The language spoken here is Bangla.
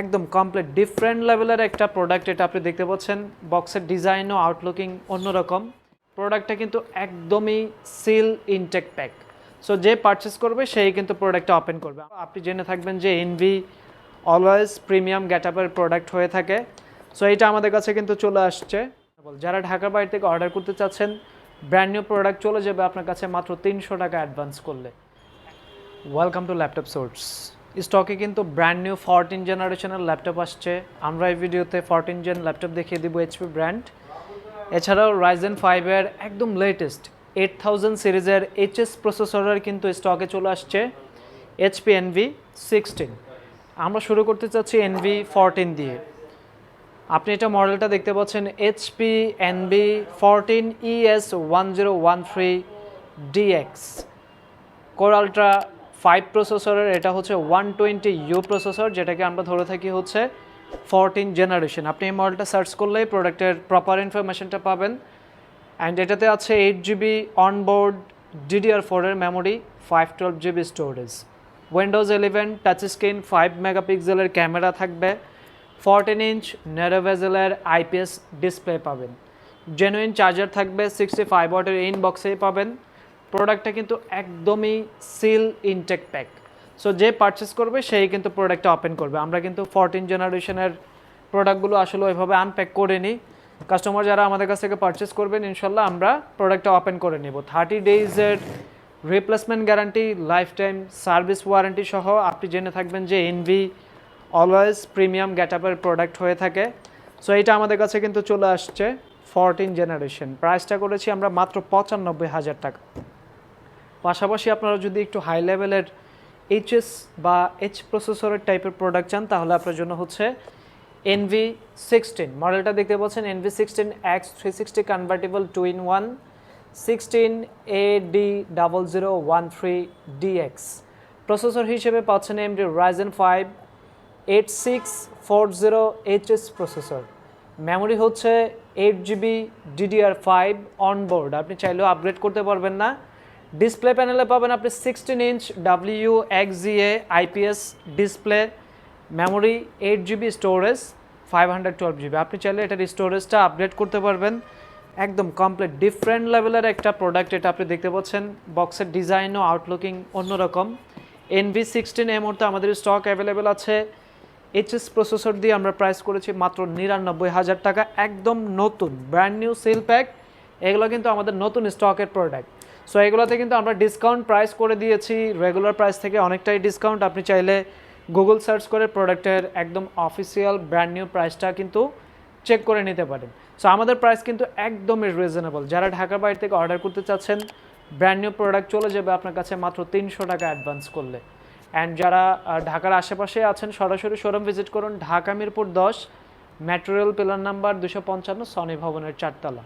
একদম কমপ্লিট ডিফারেন্ট লেভেলের একটা প্রোডাক্ট এটা আপনি দেখতে পাচ্ছেন। বক্সের ডিজাইনও আউটলুকিং অন্যরকম। প্রোডাক্টটা কিন্তু একদমই সিল ইনটেক প্যাক সো যে পারচেস করবে, সেই কিন্তু প্রোডাক্টটা ওপেন করবে। আপনি জেনে থাকবেন যে এনভি অলওয়েজ প্রিমিয়াম গ্যাটআপের প্রোডাক্ট হয়ে থাকে। সো এটা আমাদের কাছে কিন্তু চলে আসছে। যারা ঢাকার বাইরে থেকে অর্ডার করতে চাচ্ছেন ব্র্যান্ড নিউ প্রোডাক্ট চলে যাবে আপনার কাছে মাত্র তিনশো টাকা অ্যাডভান্স করলে। ওয়েলকাম টু ল্যাপটপ সোর্স স্টকে কিন্তু ব্র্যান্ড নিউ ফোরটিন জেনারেশনের ল্যাপটপ আসছে। আমরা এই ভিডিওতে ফোরটিন জেন ল্যাপটপ দেখিয়ে দিব এইচপি ব্র্যান্ড এছাড়াও রাইজেন ফাইভের একদম লেটেস্ট এইট থাউজেন্ড সিরিজের এইচএস প্রসেসরের কিন্তু স্টকে চলে আসছে এইচপি এনভি সিক্সটিন আমরা শুরু করতে চাচ্ছি এনভি ফরটিন দিয়ে। আপনি এটা মডেলটা দেখতে পাচ্ছেন HP NB fourteen ES one zero one three DX Core Ultra five প্রসেসরের এটা হচ্ছে ওয়ান টোয়েন্টি ইউ প্রসেসর যেটাকে আমরা ধরে থাকি হচ্ছে ফোরটিন জেনারেশন আপনি এই মডেলটা সার্চ করলেই প্রোডাক্টের প্রপার ইনফরমেশনটা পাবেন। অ্যান্ড এটাতে আছে এইট জিবি অনবোর্ড ডিডিআর ফোরের memory five twelve GB storage Windows eleven touch screen five মেগাপিক্সেলের ক্যামেরা থাকবে। ফোরটিন ইঞ্চ নেরোভেজেলের আইপিএস ডিসপ্লে পাবেন। জেনুইন চার্জার থাকবে সিক্সটি ফাইভ ওয়াটের ইন বক্সেই পাবেন। প্রোডাক্টটা কিন্তু একদমই সিল ইনটেক প্যাক সো যে পারচেস করবে, সেই কিন্তু প্রোডাক্টটা ওপেন করবে। আমরা কিন্তু ফোরটিন জেনারেশনের প্রোডাক্টগুলো আসলে ওইভাবে আনপ্যাক করে নিই কাস্টমার যারা আমাদের কাছ থেকে পারচেস করবেন, ইনশাল্লাহ আমরা প্রোডাক্টটা ওপেন করে নেব। Thirty ডেইজের replacement guarantee lifetime service warranty সহ আপনি জেনে থাকবেন যে এনভি অলওয়েজ প্রিমিয়াম গ্যাটআপের প্রোডাক্ট হয়ে থাকে। সো এটা আমাদের কাছে কিন্তু চলে আসছে ফরটিন জেনারেশন প্রাইসটা করেছি আমরা মাত্র পঁচানব্বই হাজার টাকা। পাশাপাশি আপনারা যদি একটু হাই লেভেলের এইচএস বা এইচ প্রসেসরের টাইপের প্রোডাক্ট চান, তাহলে আপনার জন্য হচ্ছে এনভি সিক্সটিন মডেলটা দেখতে পাচ্ছেন Envy sixteen X three sixty convertible two in one sixteen A D double zero one three DX processor হিসেবে পাচ্ছেন AMD Ryzen five eight six four zero HS processor memory হচ্ছে eight GB DDR five onboard আপনি চাইলেও আপগ্রেড করতে পারবেন না। ডিসপ্লে প্যানেলে পাবেন আপনি sixteen inch W X GA IPS display memory eight GB storage five hundred twelve GB আপনি চাইলে এটার স্টোরেজটা আপগ্রেড করতে পারবেন। একদম কমপ্লিট ডিফারেন্ট লেভেলের একটা প্রোডাক্ট এটা আপনি দেখতে পাচ্ছেন। বক্সের ডিজাইন ও আউটলুকিং অন্যরকম এনভি সিক্সটিন এই মুহূর্তে আমাদের স্টক অ্যাভেলেবেল আছে। এইচএস প্রসেসর দিয়ে আমরা প্রাইস করেছি মাত্র নিরানব্বই হাজার টাকা। একদম নতুন ব্র্যান্ড নিউ সেল প্যাক এগুলো কিন্তু আমাদের নতুন স্টকের প্রোডাক্ট সো এগুলোতে কিন্তু আমরা ডিসকাউন্ট প্রাইস করে দিয়েছি। রেগুলার প্রাইস থেকে অনেকটাই ডিসকাউন্ট আপনি চাইলে গুগল সার্চ করে প্রোডাক্টের একদম অফিসিয়াল ব্র্যান্ড নিউ প্রাইসটা কিন্তু চেক করে নিতে পারেন। সো আমাদের প্রাইস কিন্তু একদমই রিজনেবল যারা ঢাকার বাইরে থেকে অর্ডার করতে চাচ্ছেন ব্র্যান্ড নিউ প্রোডাক্ট চলে যাবে আপনার কাছে মাত্র তিনশো টাকা অ্যাডভান্স করলে। অ্যান্ড যারা ঢাকার আশেপাশে আছেন, সরাসরি শোরুম ভিজিট করুন। ঢাকা মিরপুর দশ ম্যাটেরিয়াল পিলার নাম্বার দুশো পঞ্চান্ন সনি ভবনের চারতলা।